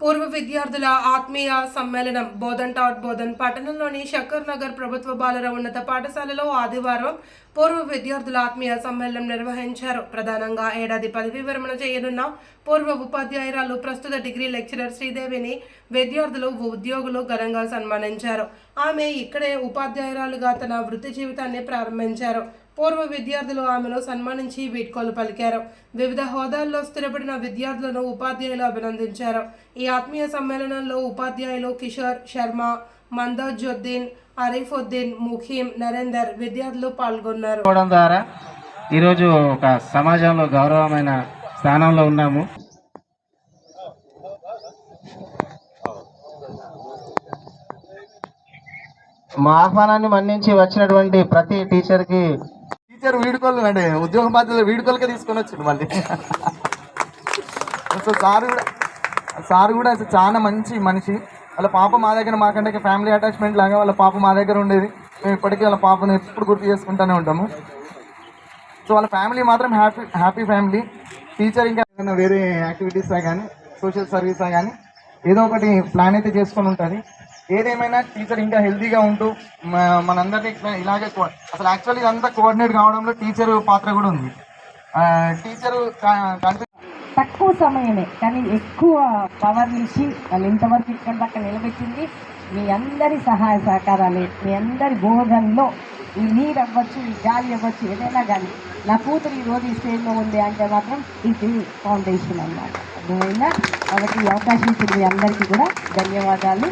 పూర్వ విద్యార్థుల ఆత్మీయ సమ్మేళనం బోధన్ టాట్ బోధన్ పట్టణంలోని శంకర్ నగర్ ప్రభుత్వ బాలర ఉన్నత పాఠశాలలో ఆదివారం పూర్వ విద్యార్థుల ఆత్మీయ సమ్మేళనం నిర్వహించారు. ప్రధానంగా ఏడాది పదవీ విరమణ చేయనున్న పూర్వ ఉపాధ్యాయురాలు ప్రస్తుత డిగ్రీ లెక్చరర్ శ్రీదేవిని విద్యార్థులు ఉద్యోగులు ఘనంగా సన్మానించారు. ఆమె ఇక్కడే ఉపాధ్యాయురాలుగా తన వృత్తి జీవితాన్ని ప్రారంభించారు. పూర్వ విద్యార్థులు ఆమెను సన్మానించి వీడ్కోలు పలికారు. వివిధ హోదాల్లో స్థిరపడిన విద్యార్థులను ఉపాధ్యాయులు అభినందించారు. ఈ ఆత్మీయ సమ్మేళనంలో ఉపాధ్యాయులు కిషోర్ శర్మ మందోజుద్దీన్ అరీఫుద్దీన్ ముఖీం నరేందర్ విద్యార్థులు పాల్గొన్నారు. ద్వారా ఈరోజు ఒక సమాజంలో గౌరవమైన స్థానంలో ఉన్నాము. మా ఆహ్వానాన్ని మన్నించి వచ్చినటువంటి ప్రతి టీచర్కి టీచర్ వీడుకోలు అంటే ఉద్యోగ బాధ్యతలు వీడుకోలకే తీసుకొని వచ్చిండు మళ్ళీ. సో సార్ కూడా సార్ కూడా అసలు చాలా మంచి మనిషి. వాళ్ళ పాప మా దగ్గర మాకంటే ఫ్యామిలీ అటాచ్మెంట్ లాగా వాళ్ళ పాప మా దగ్గర ఉండేది. మేము ఇప్పటికీ వాళ్ళ పాపను ఎప్పుడు గుర్తు చేసుకుంటూనే ఉంటాము. సో వాళ్ళ ఫ్యామిలీ మాత్రం హ్యాపీ హ్యాపీ ఫ్యామిలీ టీచర్ ఇంకా ఏదైనా వేరే యాక్టివిటీస్ కానీ సోషల్ సర్వీస్ కానీ ఏదో ఒకటి ప్లాన్ అయితే చేసుకొని ఉంటుంది. ఏదేమైనా టీచర్ ఇంకా హెల్తీగా ఉంటూ మనందరినీ ఇలాగే అసలు యాక్చువల్లీ ఇదంతా కోఆర్డినేట్ కావడంలో టీచర్ పాత్ర కూడా ఉంది. టీచరు తక్కువ సమయమే కానీ ఎక్కువ పవర్ నుంచి వాళ్ళు ఇంతవరకు ఇక్కడ దాకా నిలబెట్టింది. మీ అందరి సహాయ సహకారాలే మీ అందరి బోధనలో ఈ నీరు అవ్వచ్చు ఈ గాలి అవ్వచ్చు ఏదైనా కానీ నా కూతురు ఈ రోజు ఈ స్టేజ్లో ఉంది అంటే మాత్రం ఇది ఫౌండేషన్ అన్నమాట. అర్థమైందా? కాబట్టి ఈ అవకాశం ఇచ్చిన మీ అందరికీ కూడా ధన్యవాదాలు.